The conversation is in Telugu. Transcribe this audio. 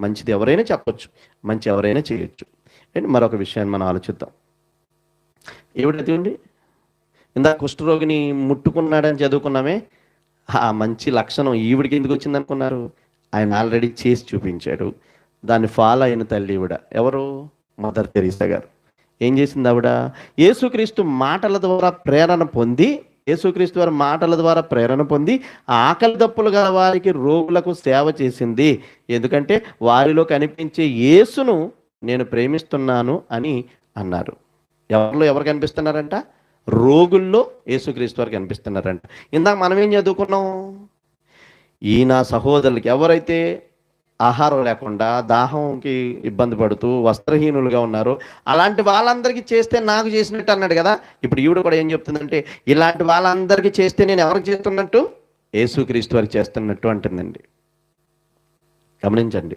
మంచిది ఎవరైనా చెప్పొచ్చు మంచి ఎవరైనా చేయొచ్చు. అండ్ మరొక విషయాన్ని మనం ఆలోచిద్దాం. ఏమిటది అండి? ఇందాక కుష్ఠరోగిని ముట్టుకున్నాడని చదువుకున్నామే ఆ మంచి లక్షణం ఈవిడికి ఎందుకు వచ్చింది అనుకున్నారు? ఆయన ఆల్రెడీ చేసి చూపించాడు. దాన్ని ఫాలో అయిన తల్లి ఈవిడ. ఎవరు? మదర్ తెరీసా గారు. ఏం చేసింది ఆవిడ? యేసుక్రీస్తు మాటల ద్వారా ప్రేరణ పొంది యేసుక్రీస్తు వారి మాటల ద్వారా ప్రేరణ పొంది ఆకలి దప్పులు గల వారికి రోగులకు సేవ చేసింది. ఎందుకంటే వారిలో కనిపించే యేసును నేను ప్రేమిస్తున్నాను అని అన్నారు. ఎవరిలో ఎవరు కనిపిస్తున్నారంట? రోగుల్లో యేసుక్రీస్తు వారు కనిపిస్తున్నారంట. ఇందాక మనం ఏం చదువుకున్నాం? ఈ నా సహోదరులకి ఎవరైతే ఆహారం లేకుండా దాహంకి ఇబ్బంది పడుతూ వస్త్రహీనులుగా ఉన్నారు. అలాంటి వాళ్ళందరికీ చేస్తే నాకు చేసినట్టు అన్నాడు కదా. ఇప్పుడు ఈవిడ కూడా ఏం చెప్తుందంటే ఇలాంటి వాళ్ళందరికీ చేస్తే నేను ఎవరికి చేస్తున్నట్టు? యేసుక్రీస్తు వారికి చేస్తున్నట్టు అంటుందండి. గమనించండి.